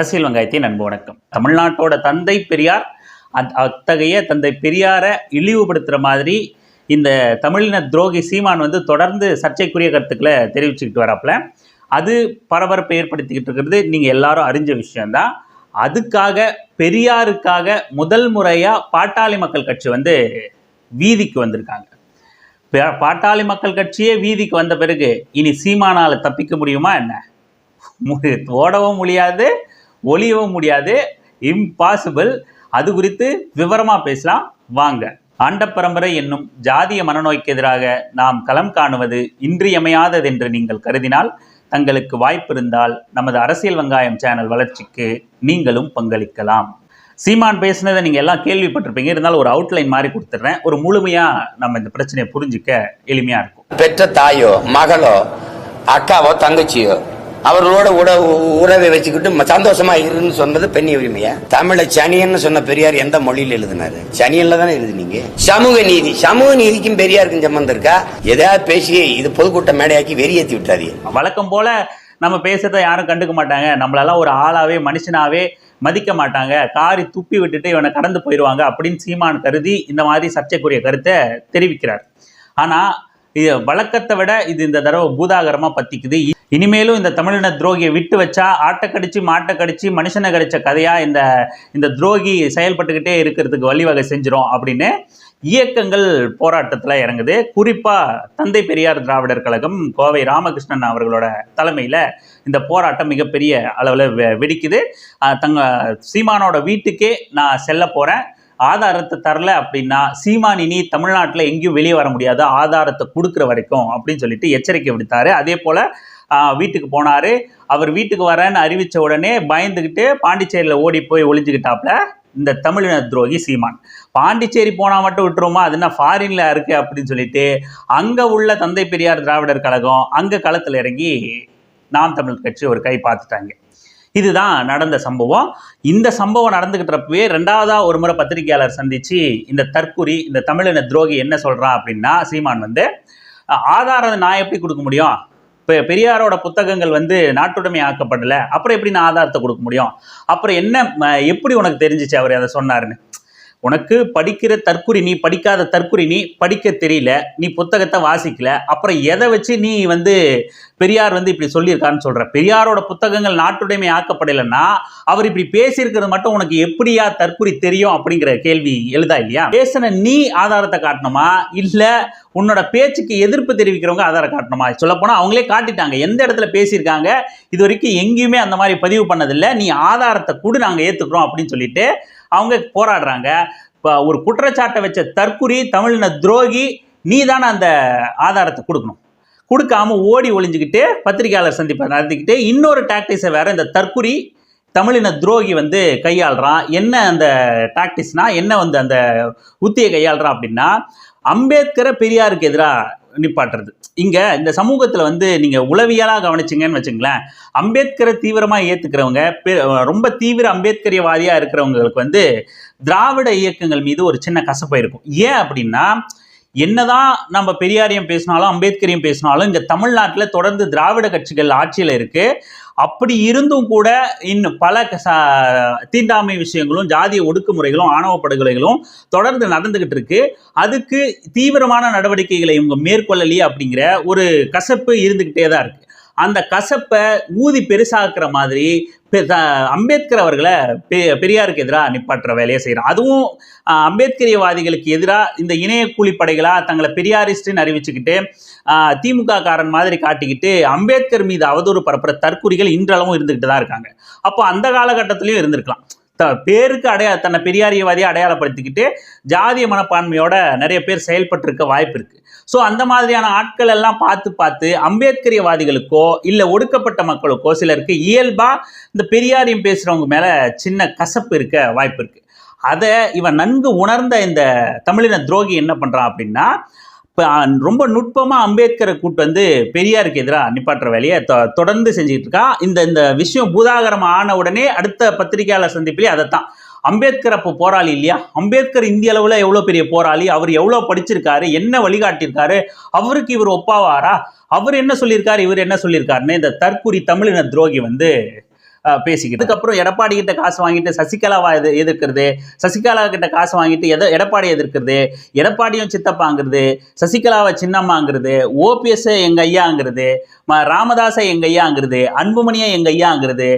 அரசியல் வெங்காயத்தின் அன்பு வணக்கம். தமிழ்நாட்டோட தந்தை பெரியார் அத்தகைய தந்தை பெரியாரை இழிவுபடுத்துகிற மாதிரி இந்த தமிழின துரோகி சீமான் வந்து தொடர்ந்து சர்ச்சைக்குரிய கருத்துக்களை தெரிவிச்சுக்கிட்டு வராப்புல. அது பரபரப்பை ஏற்படுத்திக்கிட்டு இருக்கிறது. நீங்கள் எல்லாரும் அறிஞ்ச விஷயம்தான். அதுக்காக பெரியாருக்காக முதல் முறையாக பாட்டாளி மக்கள் கட்சி வந்து வீதிக்கு வந்திருக்காங்க. பாட்டாளி மக்கள் கட்சியே வீதிக்கு வந்த பிறகு இனி சீமானால் தப்பிக்க முடியுமா என்ன? ஓடவும் முடியாது. ஒளியவும் முடியாது இம்பாசிபிள் அது குறித்து விவரமாக பேசலாம். வாங்க. ஆண்ட பரம்பரை என்னும் ஜாதிய மனநோய்க்கு எதிராக நாம் களம் காணுவது இன்றியமையாததென்று நீங்கள் கருதினால் தங்களுக்கு வாய்ப்பிருந்தால் நமது அரசியல் வெங்காயம் சேனல் வளர்ச்சிக்கு நீங்களும் பங்களிக்கலாம். சீமான் பேசுனதை நீங்கள் எல்லாம் கேள்விப்பட்டிருப்பீங்க. இருந்தாலும் ஒரு அவுட்லைன் மாதிரி கொடுத்துட்றேன். ஒரு முழுமையாக நம்ம இந்த பிரச்சனையை புரிஞ்சிக்க எளிமையாக இருக்கும். பெற்ற தாயோ மகளோ அக்காவோ தங்கச்சியோ அவர்களோட உட உறவை வச்சுக்கிட்டு சந்தோஷமா இருன்னு சொன்னது பெண் உரிமையா? தமிழ சனியன்னு சொன்ன பெரியார் எந்த மொழியில எழுதினாரு? சனியன்ல தானே எழுதுனீங்க? சமூக நீதி. சமூக நீதிக்கும் பெரியாருக்கும் சம்பந்தம் இருக்கா? எதையாவது பேசி இது பொதுக்கூட்ட மேடையாக்கி வெறியேத்தி விட்டாதீ. வழக்கம் போல நம்ம பேசுறத யாரும் கண்டுக்க மாட்டாங்க. நம்மளெல்லாம் ஒரு ஆளாவே மனுஷனாவே மதிக்க மாட்டாங்க. காரி துப்பி விட்டுட்டு இவனை கடந்து போயிடுவாங்க அப்படின்னு சீமான் கருதி இந்த மாதிரி சர்ச்சைக்குரிய கருத்தை தெரிவிக்கிறார். ஆனால் இது வழக்கத்தை விட இது இந்த தடவை பூதாகரமாக பத்திக்குது. இனிமேலும் இந்த தமிழின துரோகியை விட்டு வச்சா ஆட்டை கடிச்சு மாட்டை கடிச்சு மனுஷனை கடிச்ச கதையாக இந்த இந்த துரோகி செயல்பட்டுக்கிட்டே இருக்கிறதுக்கு வழிவகை செஞ்சிடும் அப்படின்னு இயக்கங்கள் போராட்டத்தில் இறங்குது. குறிப்பாக தந்தை பெரியார் திராவிடர் கழகம் கோவை ராமகிருஷ்ணன் அவர்களோட தலைமையில் இந்த போராட்டம் மிகப்பெரிய அளவில் வெடிக்குது. தங்க சீமானோட வீட்டுக்கே நான் செல்ல போகிறேன் ஆதாரத்தை தரல அப்படின்னா சீமான் இனி தமிழ்நாட்டில் எங்கேயும் வெளியே வர முடியாது. ஆதாரத்தை கொடுக்குற வரைக்கும் அப்படின்னு சொல்லிட்டு எச்சரிக்கை விடுத்தாரு. அதே போல் வீட்டுக்கு போனார். அவர் வீட்டுக்கு வரேன்னு அறிவித்த உடனே பயந்துக்கிட்டு பாண்டிச்சேரியில் ஓடி போய் ஒளிஞ்சுக்கிட்டாப்புல இந்த தமிழின துரோகி சீமான். பாண்டிச்சேரி போனால் மட்டும் விட்டுருமா அது என்ன ஃபாரின்ல இருக்கு அப்படின்னு சொல்லிட்டு அங்கே உள்ள தந்தை பெரியார் திராவிடர் கழகம் அங்கே களத்தில் இறங்கி நாம் தமிழ் கட்சி ஒரு கை பார்த்துட்டாங்க. இதுதான் நடந்த சம்பவம். இந்த சம்பவம் நடந்துகிட்டப்பவே ரெண்டாவதாக ஒரு முறை பத்திரிகையாளர் சந்தித்து இந்த தற்குறி இந்த தமிழின துரோகி என்ன சொல்கிறான் அப்படின்னா சீமான் வந்து ஆதாரம் நான் எப்படி கொடுக்க முடியும்? இப்போ பெரியாரோட புத்தகங்கள் வந்து நாட்டுடைமை ஆக்கப்படலை. அப்புறம் எப்படி நான் ஆதாரத்தை கொடுக்க முடியும்? அப்புறம் என்ன எப்படி உனக்கு தெரிஞ்சிச்சு அவர் அதை சொன்னாருன்னு? உனக்கு படிக்கிற தற்குறி நீ படிக்காத தற்குறி நீ படிக்க தெரியல நீ புத்தகத்தை வாசிக்கல அப்புறம் எதை வச்சு நீ வந்து பெரியார் வந்து இப்படி சொல்லியிருக்கான்னு சொல்கிற பெரியாரோட புத்தகங்கள் நாட்டுடைமை ஆக்கப்படலைன்னா அவர் இப்படி பேசியிருக்கிறது மட்டும் உனக்கு எப்படியா தற்குறி தெரியும் அப்படிங்கிற கேள்வி எழுதா இல்லையா? பேசின நீ ஆதாரத்தை காட்டணுமா? இல்லை உன்னோட பேச்சுக்கு எதிர்ப்பு தெரிவிக்கிறவங்க ஆதாரம் காட்டணுமா? சொல்லப்போனால் அவங்களே காட்டிட்டாங்க. எந்த இடத்துல பேசியிருக்காங்க? இது வரைக்கும் எங்கேயுமே அந்த மாதிரி பதிவு பண்ணதில்லை. நீ ஆதாரத்தை கூட நாங்கள் ஏற்றுக்கிறோம் அப்படின்னு சொல்லிட்டு அவங்க போராடுறாங்க. இப்போ ஒரு குற்றச்சாட்டை வச்ச தற்குறி தமிழின துரோகி நீ தானே அந்த ஆதாரத்தை கொடுக்கணும். கொடுக்காம ஓடி ஒளிஞ்சுக்கிட்டு பத்திரிகையாளர் சந்திப்பை நடத்திக்கிட்டு இன்னொரு டாக்டிஸை வேற இந்த தற்குறி தமிழின துரோகி வந்து கையாளுறான். என்ன அந்த டாக்டிஸ்னா என்ன வந்து அந்த உத்தியை கையாளுறான் அப்படின்னா அம்பேத்கரை பெரியாருக்கு எதிராக நிப்பாட்டுறது. இங்கே இந்த சமூகத்தில் வந்து நீங்கள் உளவியலாக கவனிச்சிங்கன்னு வச்சுங்களேன் அம்பேத்கரை தீவிரமாக ஏற்றுக்கிறவங்க ரொம்ப தீவிர அம்பேத்கரியவாதியாக இருக்கிறவங்களுக்கு வந்து திராவிட இயக்கங்கள் மீது ஒரு சின்ன கசப்பு இருக்கும். ஏன் அப்படின்னா என்னதான் நம்ம பெரியாரையும் பேசினாலும் அம்பேத்கரையும் பேசினாலும் இங்கே தமிழ்நாட்டில் தொடர்ந்து திராவிட கட்சிகள் ஆட்சியில் இருக்கு. அப்படி இருந்தும் கூட இன்னும் பல க- தீண்டாமை விஷயங்களும் ஜாதிய ஒடுக்குமுறைகளும் ஆணவ படுகொலைகளும் தொடர்ந்து நடந்துகிட்டு இருக்கு. அதுக்கு தீவிரமான நடவடிக்கைகளை இவங்க மேற்கொள்ளலையே அப்படிங்கிற ஒரு கசப்பு இருந்துகிட்டே தான் இருக்கு. அந்த கசப்பை ஊதி பெருசாக்குற மாதிரி பெ- அம்பேத்கர் அவர்களை பெ- பெரியாருக்கு எதிராக நிப்பாட்டுற வேலையை செய்கிறார் அதுவும் அம்பேத்கரியவாதிகளுக்கு எதிராக இந்த இணைய கூலிப்படைகளாக தங்களை பெரியாரிஸ்ட்னு அறிவிச்சுக்கிட்டு திமுக காரன் மாதிரி காட்டிக்கிட்டு அம்பேத்கர் மீது அவதூறு பரப்புற தற்குறிகள் இன்றளவும் இருந்துக்கிட்டு தான் இருக்காங்க. அப்போ அந்த காலகட்டத்திலையும் இருந்திருக்கலாம். த பேருக்கு அடையா தன்னை பெரியாரியவாதியை அடையாளப்படுத்திக்கிட்டு ஜாதிய மனப்பான்மையோட நிறைய பேர் செயல்பட்டிருக்க வாய்ப்பு இருக்குது ஸோ அந்த மாதிரியான ஆட்கள் எல்லாம் பார்த்து பார்த்து அம்பேத்கரியவாதிகளுக்கோ இல்லை ஒடுக்கப்பட்ட மக்களுக்கோ சிலருக்கு இயல்பாக இந்த பெரியாரையும் பேசுகிறவங்க மேலே சின்ன கசப்பு இருக்க வாய்ப்பு இருக்குது அதை இவன் நன்கு உணர்ந்த இந்த தமிழின துரோகி என்ன பண்ணுறான் அப்படின்னா இப்போ ரொம்ப நுட்பமாக அம்பேத்கரை கூட்டு வந்து பெரியாருக்கு எதிராக நிப்பாட்டுற வேலையை தொ- தொடர்ந்து செஞ்சுக்கிட்டு இருக்கா. இந்த இந்த விஷயம் பூதாகரம் ஆன உடனே அடுத்த பத்திரிகையாளர் சந்திப்பிலே அதைத்தான். அம்பேத்கர் அப்போ போராளி இல்லையா? அம்பேத்கர் இந்திய அளவில் எவ்வளோ பெரிய போராளி? அவர் எவ்வளோ படிச்சிருக்காரு? என்ன வழிகாட்டியிருக்காரு? அவருக்கு இவர் ஒப்பாவாரா? அவர் என்ன சொல்லியிருக்காரு? இவர் என்ன சொல்லியிருக்காருன்னு இந்த தற்குறி தமிழின துரோகி வந்து அஹ், பேசிக்கிட்டு அதுக்கப்புறம் எடப்பாடி கிட்ட காசு வாங்கிட்டு சசிகலாவா எது எதிர்க்கிறது? சசிகலா கிட்ட காசு வாங்கிட்டு எதை எடப்பாடி எதிர்க்கிறது? எடப்பாடியும் சித்தப்பாங்கிறது. சசிகலாவை சின்னம்மாங்கிறது. ஓபிஎஸ் எங்க ஐயாங்கிறது. ம- ராமதாஸை எங்க ஐயாங்கிறது. அன்புமணியை எங்க ஐயாங்கிறது.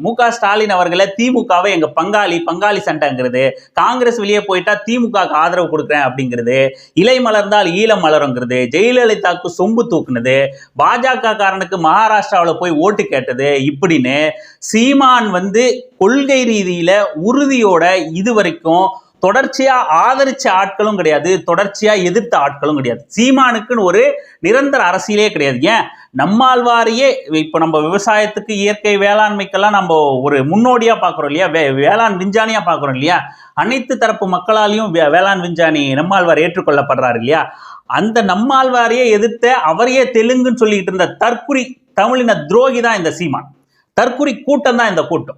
மு க ஸ்டாலின் அவர்களை திமுகவை எங்க பங்காளி பங்காளி சண்டைங்கிறது காங்கிரஸ் வெளியே போயிட்டா திமுகவுக்கு ஆதரவு கொடுக்குறேன் அப்படிங்கிறது இலை மலர்ந்தால் ஈழம் மலருங்கிறது ஜெயலலிதாவுக்கு சொம்பு தூக்குனது பாஜக காரனுக்கு மகாராஷ்டிராவில் போய் ஓட்டு கேட்டது இப்படின்னு சீமான் வந்து கொள்கை ரீதியில உறுதியோட இது வரைக்கும் தொடர்ச்சியா ஆதரிச்ச ஆட்களும் கிடையாது தொடர்ச்சியா எதிர்த்த ஆட்களும் கிடையாது. சீமானுக்குன்னு ஒரு நிரந்தர அரசியலே கிடையாது. ஏன்? நம்மாழ்வாரையே இப்போ நம்ம விவசாயத்துக்கு இயற்கை வேளாண்மைக்கெல்லாம் நம்ம ஒரு முன்னோடியா பார்க்குறோம் இல்லையா? வே வேளாண் விஞ்ஞானியா பார்க்குறோம் இல்லையா? அனைத்து தரப்பு மக்களாலையும் வே- வேளாண் விஞ்ஞானி நம்மாழ்வார் ஏற்றுக்கொள்ளப்படுறாரு இல்லையா? அந்த நம்மாழ்வாரையே எதிர்த்த அவரையே தெலுங்குன்னு சொல்லிட்டு இருந்த தற்குறி தமிழின துரோகி தான் இந்த சீமான். தற்குறி கூட்டம் தான் இந்த கூட்டம்.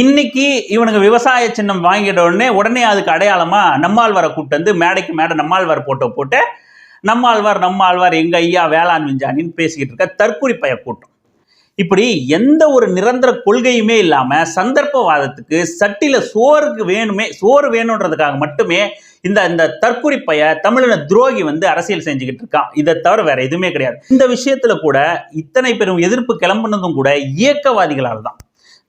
இன்னைக்கு இவனுக்கு விவசாய சின்னம் வாங்கிட்ட உடனே உடனே அதுக்கு அடையாளமா நம்மாழ்வாரை கூட்டு வந்து மேடைக்கு மேடை நம்மாழ்வார் போட்டோ போட்டு நம்மாழ்வார் நம்மாழ்வார் எங்க ஐயா வேளாண் விஞ்ஞானின்னு பேசிக்கிட்டு இருக்க தற்குறி பய கூட்டம். இப்படி எந்த ஒரு நிரந்தர கொள்கையுமே இல்லாம சந்தர்ப்பவாதத்துக்கு சட்டில சோறுக்கு வேணுமே சோறு வேணுன்றதுக்காக மட்டுமே இந்த இந்த தற்குறி பய தமிழின துரோகி வந்து அரசியல் செஞ்சுக்கிட்டு இருக்கான் இதை தவிர வேற எதுவுமே கிடையாது. இந்த விஷயத்துல கூட இத்தனை பெரும் எதிர்ப்பு கிளம்புனதும் கூட இயக்கவாதிகளால் தான்.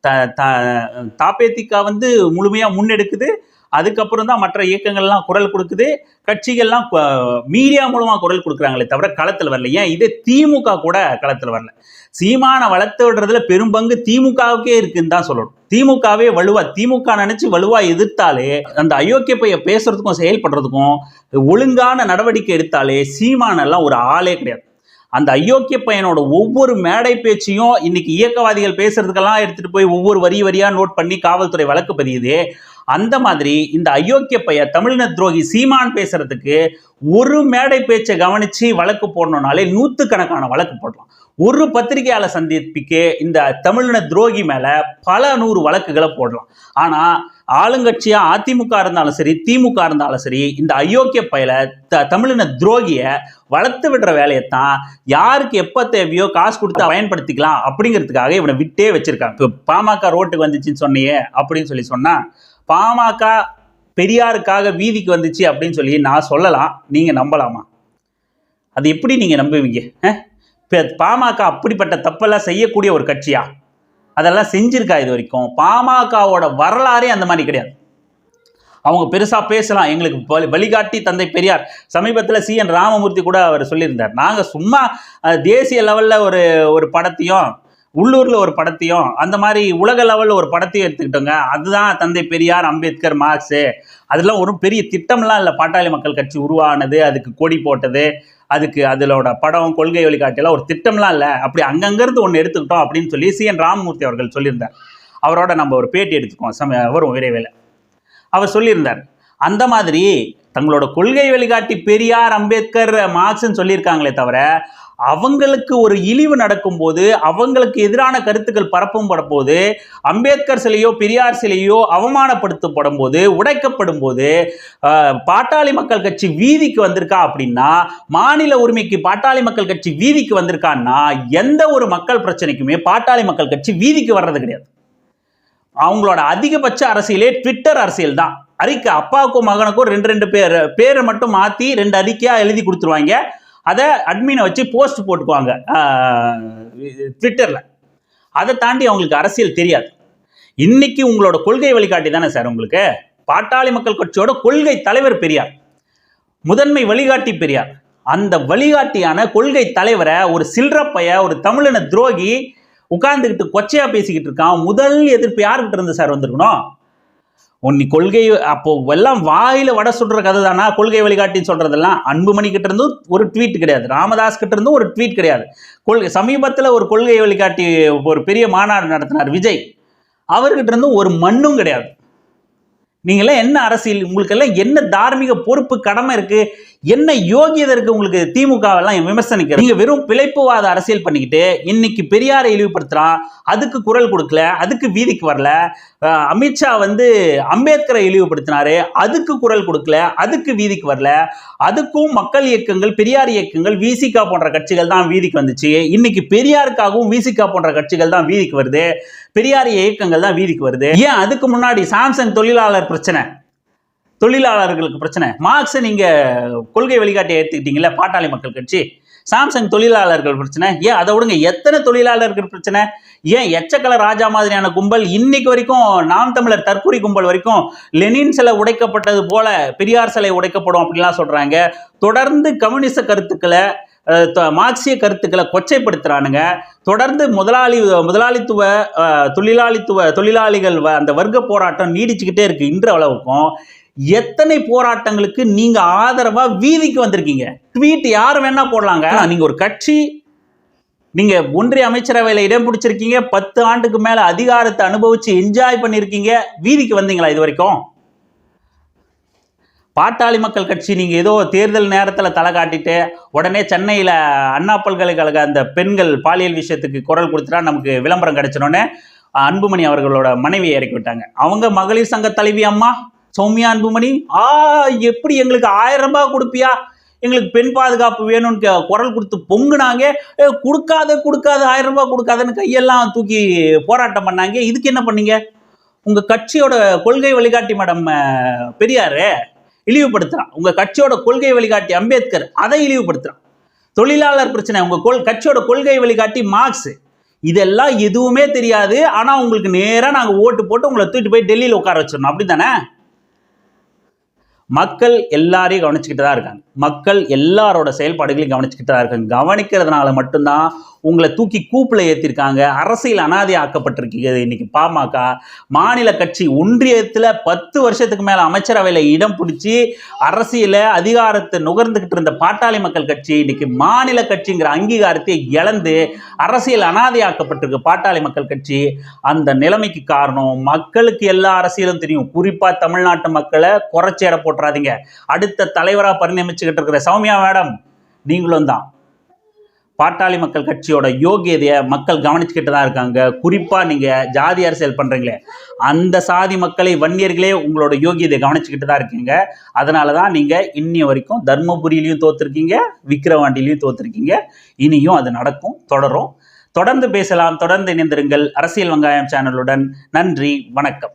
த- த- தாப்பேத்திகா வந்து முழுமையாக முன்னெடுக்குது. அதுக்கப்புறம் தான் மற்ற இயக்கங்கள்லாம் குரல் கொடுக்குது. கட்சிகள்லாம் மீடியா மூலமாக குரல் கொடுக்குறாங்களே தவிர களத்தில் வரல. ஏன்? இதே திமுக கூட களத்தில் வரல. சீமானை வளர்த்து விடுறதுல பெரும்பங்கு திமுகவுக்கே இருக்குன்னு தான் சொல்லணும். திமுகவே வலுவா திமுக நினைச்சு வலுவா எதிர்த்தாலே அந்த அயோக்கிய பைய பேசுறதுக்கும் செயல்படுறதுக்கும் ஒழுங்கான நடவடிக்கை எடுத்தாலே சீமானெல்லாம் ஒரு ஆளே கிடையாது. அந்த அயோக்கிய பையனோட ஒவ்வொரு மேடை பேச்சையும் இன்னைக்கு இயக்கவாதிகள் பேசுறதுக்கெல்லாம் எடுத்துட்டு போய் ஒவ்வொரு வரி வரியா நோட் பண்ணி காவல்துறை வழக்கு பதியுது. அந்த மாதிரி இந்த அயோக்கிய பைய தமிழின துரோகி சீமான் பேசுறதுக்கு ஒரு மேடை பேச்சை கவனிச்சு வழக்கு போடணும்னாலே நூத்துக்கணக்கான வழக்கு போடலாம். ஒரு பத்திரிகையாளர் சந்திப்பிக்கு இந்த தமிழின துரோகி மேல பல நூறு வழக்குகளை போடலாம். ஆனா ஆளுங்கட்சியா அதிமுக இருந்தாலும் சரி திமுக இருந்தாலும் சரி இந்த அயோக்கிய பயில த தமிழின துரோகிய வளர்த்து விடுற வேலையைத்தான் யாருக்கு எப்போ தேவையோ காசு கொடுத்து பயன்படுத்திக்கலாம் அப்படிங்கிறதுக்காக இவனை விட்டே வச்சிருக்காங்க. இப்போ பாமக ரோட்டுக்கு வந்துச்சுன்னு சொன்னியே அப்படின்னு சொல்லி சொன்னா பாமக பெரியாருக்காக வீதிக்கு வந்துச்சு அப்படின்னு சொல்லி நான் சொல்லலாம். நீங்கள் நம்பலாமா? அது எப்படி நீங்கள் நம்புவீங்க? பாமக அப்படிப்பட்ட தப்பெல்லாம் செய்யக்கூடிய ஒரு கட்சியா? அதெல்லாம் செஞ்சிருக்கா இது வரைக்கும்? பாமகவோட வரலாறே அந்த மாதிரி கிடையாது. அவங்க பெருசா பேசலாம். எங்களுக்கு வழி- வழிகாட்டி தந்தை பெரியார். சமீபத்தில் சி என் ராமமூர்த்தி கூட அவர் சொல்லியிருந்தார். நாங்கள் சும்மா தேசிய லெவலில் ஒரு ஒரு படத்தையும் உள்ளூரில் ஒரு படத்தையும் அந்த மாதிரி உலக லெவலில் ஒரு படத்தையும் எடுத்துக்கிட்டோங்க. அதுதான் தந்தை பெரியார் அம்பேத்கர் மார்க்ஸு. அதெல்லாம் ஒரு பெரிய திட்டம்லாம் இல்லை. பாட்டாளி மக்கள் கட்சி உருவானது அதுக்கு கொடி போட்டது அதுக்கு அதிலோட படம் கொள்கை வழிகாட்டியெல்லாம் ஒரு திட்டம்லாம் இல்லை. அப்படி அங்கங்கேருந்து ஒன்று எடுத்துக்கிட்டோம் அப்படின்னு சொல்லி சி. என். ராமமூர்த்தி அவர்கள் சொல்லியிருந்தார். அவரோட நம்ம ஒரு பேட்டி எடுத்துக்கோம் சம வரும் விரைவில். அவர் சொல்லியிருந்தார் அந்த மாதிரி தங்களோட கொள்கை வழிகாட்டி பெரியார் அம்பேத்கர் மார்க்ஸ்ன்னு சொல்லியிருக்காங்களே தவிர அவங்களுக்கு ஒரு இழிவு நடக்கும்போது அவங்களுக்கு எதிரான கருத்துக்கள் பரப்பும் படும்போது அம்பேத்கர் சிலையோ பெரியார் சிலையோ அவமானப்படுத்தப்படும் போது உடைக்கப்படும் போது பாட்டாளி மக்கள் கட்சி வீதிக்கு வந்திருக்கா அப்படின்னா மாநில உரிமைக்கு பாட்டாளி மக்கள் கட்சி வீதிக்கு வந்திருக்கான்னா எந்த ஒரு மக்கள் பிரச்சனைக்குமே பாட்டாளி மக்கள் கட்சி வீதிக்கு வர்றது கிடையாது. அவங்களோட அதிகபட்ச அரசியலே ட்விட்டர் அரசியல் தான். அறிக்கை அப்பாவுக்கும் மகனுக்கும் ரெண்டு ரெண்டு பேர் பேரை மட்டும் மாற்றி ரெண்டு அறிக்கையாக எழுதி கொடுத்துருவாங்க. அதை அட்மினை வச்சு போஸ்ட் போட்டுக்குவாங்க. ட்விட்டரில் அதை தாண்டி அவங்களுக்கு அரசியல் தெரியாது. இன்னைக்கு உங்களோட கொள்கை வழிகாட்டி தானே சார் உங்களுக்கு? பாட்டாளி மக்கள் கட்சியோட கொள்கை தலைவர் பெரியார். முதன்மை வழிகாட்டி பெரியார். அந்த வழிகாட்டியான கொள்கை தலைவரை ஒரு சில்றப்பைய ஒரு தமிழின துரோகி உட்கார்ந்துக்கிட்டு கொச்சையா பேசிக்கிட்டு இருக்கான். முதல் எதிர்ப்பு யார்கிட்ட இருந்து சார் வந்திருக்கணும்? உன்னி கொள்கை அப்போ எல்லாம் வாயில வடை சுடுற கதை தானா கொள்கை வழிகாட்டின்னு சொல்றதெல்லாம் அன்புமணி கிட்ட இருந்தும் ஒரு ட்வீட் கிடையாது. ராமதாஸ் கிட்ட இருந்தும் ஒரு ட்வீட் கிடையாது. கொள்கை சமீபத்தில் ஒரு கொள்கை வழிகாட்டி ஒரு பெரிய மாநாடு நடத்தினார் விஜய். அவர்கிட்ட இருந்தும் ஒரு மண்ணும் கிடையாது. நீங்களாம் என்ன அரசியல்? உங்களுக்கெல்லாம் என்ன தார்மீக பொறுப்பு கடமை இருக்கு? என்ன யோகியதற்கு உங்களுக்கு திமுகவெல்லாம் விமர்சனிக்கிற நீங்க வெறும் பிழைப்புவாத அரசியல் பண்ணிக்கிட்டு இன்னைக்கு பெரியாரை இழிவுபடுத்துறான் அதுக்கு குரல் கொடுக்கல அதுக்கு வீதிக்கு வரல அமித்ஷா வந்து அம்பேத்கரை இழிவுபடுத்தினாரு அதுக்கு குரல் கொடுக்கல அதுக்கு வீதிக்கு வரல அதுக்கும் மக்கள் இயக்கங்கள் பெரியார் இயக்கங்கள் விசிகா போன்ற கட்சிகள் தான் வீதிக்கு வந்துச்சு. இன்னைக்கு பெரியாருக்காகவும் விசிகா போன்ற கட்சிகள் தான் வீதிக்கு வருது. பெரியார் இயக்கங்கள் தான் வீதிக்கு வருது. ஏன் அதுக்கு முன்னாடி சாம்சங் தொழிலாளர் பிரச்சனை? தொழிலாளர்களுக்கு பிரச்சனை. மார்க்ஸை நீங்கள் கொள்கை வழிகாட்டி ஏற்றுக்கிட்டீங்களா பாட்டாளி மக்கள் கட்சி. சாம்சங் தொழிலாளர்கள் பிரச்சனை. ஏன் அதை விடுங்க எத்தனை தொழிலாளர்கள் பிரச்சனை? ஏன் எச்சக்கல ராஜா மாதிரியான கும்பல் இன்னைக்கு வரைக்கும் நாம் தமிழர் தற்கூரி கும்பல் வரைக்கும் லெனின் சிலை உடைக்கப்பட்டது போல பெரியார் சிலை உடைக்கப்படும் அப்படின்லாம் சொல்கிறாங்க தொடர்ந்து கம்யூனிச கருத்துக்களை மார்க்சிய கருத்துக்களை கொச்சைப்படுத்துறானுங்க. தொடர்ந்து முதலாளி முதலாளித்துவ தொழிலாளித்துவ தொழிலாளிகள் வ- அந்த வர்க்க போராட்டம் நீடிச்சுக்கிட்டே இருக்குது இன்று அளவுக்கும். எத்தனை போராட்டங்களுக்கு நீங்க ஆதரவா வீதிக்கு வந்திருக்கீங்க? ட்வீட் யார் வேணா போடலாங்க. நீங்க ஒரு கட்சி நீங்க ஒன்றிய அமைச்சரவையில இடம் பிடிச்சிருக்கீங்க பத்து ஆண்டுக்கு மேல அதிகாரத்தை அனுபவிச்சு என்ஜாய் பண்ணிருக்கீங்க வீதிக்கு வந்தீங்களா இது வரைக்கும் பாட்டாளி மக்கள் கட்சி நீங்க ஏதோ தேர்தல் நேரத்துல தலை காட்டிட்டு உடனே சென்னையில அண்ணா பல்கலைக்கழக அந்த பெண்கள் பாலியல் விஷயத்துக்கு குரல் கொடுத்துட்டா நமக்கு விளம்பரம் கிடைச்சினோடனே அன்புமணி அவர்களோட மனைவியை இறக்கி விட்டாங்க. அவங்க மகளிர் சங்க தலைவி அம்மா சௌமியா அன்புமணி ஆ எப்படி எங்களுக்கு ஆயிரம் ரூபாய் கொடுப்பியா? எங்களுக்கு பெண் பாதுகாப்பு வேணும்னு கே- குரல் கொடுத்து பொங்குனாங்க. ஏ, கொடுக்காத கொடுக்காத ஆயிரம் ரூபாய் கொடுக்காதன்னு கையெல்லாம் தூக்கி போராட்டம் பண்ணாங்க. இதுக்கு என்ன பண்ணீங்க? உங்க கட்சியோட கொள்கை வழிகாட்டி மேடம் அஹ், பெரியாரு இழிவுபடுத்துறான். உங்க கட்சியோட கொள்கை வழிகாட்டி அம்பேத்கர் அதை இழிவுபடுத்துறான். தொழிலாளர் பிரச்சனை உங்க கொள் கட்சியோட கொள்கை வழிகாட்டி மார்க்ஸ். இதெல்லாம் எதுவுமே தெரியாது. ஆனா உங்களுக்கு நேராக நாங்கள் ஓட்டு போட்டு உங்களை தூக்கிட்டு போய் டெல்லியில் உட்கார வச்சிடணும். அப்படித்தானே? மக்கள் எல்லாரையும் கவனிச்சுக்கிட்டு தான் இருக்காங்க. மக்கள் எல்லாரோட செயல்பாடுகளையும் கவனிச்சுக்கிட்டு தான் இருக்காங்க. கவனிக்கிறதுனால மட்டும்தான் உங்களை தூக்கி கூப்பில் ஏற்றிருக்காங்க அரசியல் அனாதை ஆக்கப்பட்டிருக்கீங்க இன்னைக்கு பாமக. மாநில கட்சி ஒன்றியத்தில் பத்து வருஷத்துக்கு மேலே அமைச்சரவையில் இடம் பிடிச்சி அரசியல அதிகாரத்தை நுகர்ந்துக்கிட்டு இருந்த பாட்டாளி மக்கள் கட்சி இன்னைக்கு மாநில கட்சிங்கிற அங்கீகாரத்தை இழந்து அரசியல் அனாதையாக்கப்பட்டிருக்கு பாட்டாளி மக்கள் கட்சி அந்த நிலைமைக்கு காரணம் மக்களுக்கு எல்லா அரசியலும் தெரியும். குறிப்பாக தமிழ்நாட்டு மக்களை குறைச்சி எடை போட்டுறாதீங்க அடுத்த தலைவராக பரிணமிச்சுக்கிட்டு இருக்கிற சௌமியா மேடம் நீங்களும் தான். பாட்டாளி மக்கள் கட்சியோட யோகியதையை மக்கள் கவனிச்சுக்கிட்டு தான் இருக்காங்க. குறிப்பாக நீங்கள் ஜாதி அரசியல் பண்ணுறீங்களே அந்த சாதி மக்களை வன்னியர்களே உங்களோட யோகியதை கவனிச்சுக்கிட்டு தான் இருக்கீங்க. அதனால தான் நீங்கள் இன்னி வரைக்கும் தர்மபுரியிலையும் தோத்துருக்கீங்க விக்கிரவாண்டிலையும் தோத்துருக்கீங்க. இனியும் அது நடக்கும் தொடரும். தொடர்ந்து பேசலாம் தொடர்ந்து இணைந்திருங்கள். அரசியல் வெங்காயம் சேனலுடன் நன்றி வணக்கம்.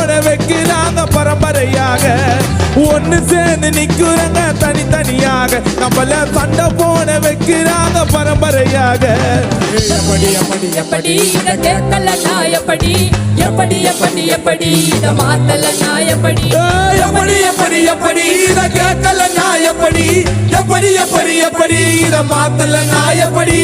சேர்ந்து நிக்கிறங்க தனித்தனியாக நம்மள சண்டை போட வைக்கிறாங்க பரம்பரையாக. எப்படி எப்படி எப்படி? இத கேட்கல நான் எப்படி? எப்படி எப்படி எப்படி? இத மாத்தல எப்படி? எப்படி எப்படி எப்படி? இத கேட்கல நான் எப்படி? எப்படி எப்படி எப்படி? இத மாத்தல எப்படி?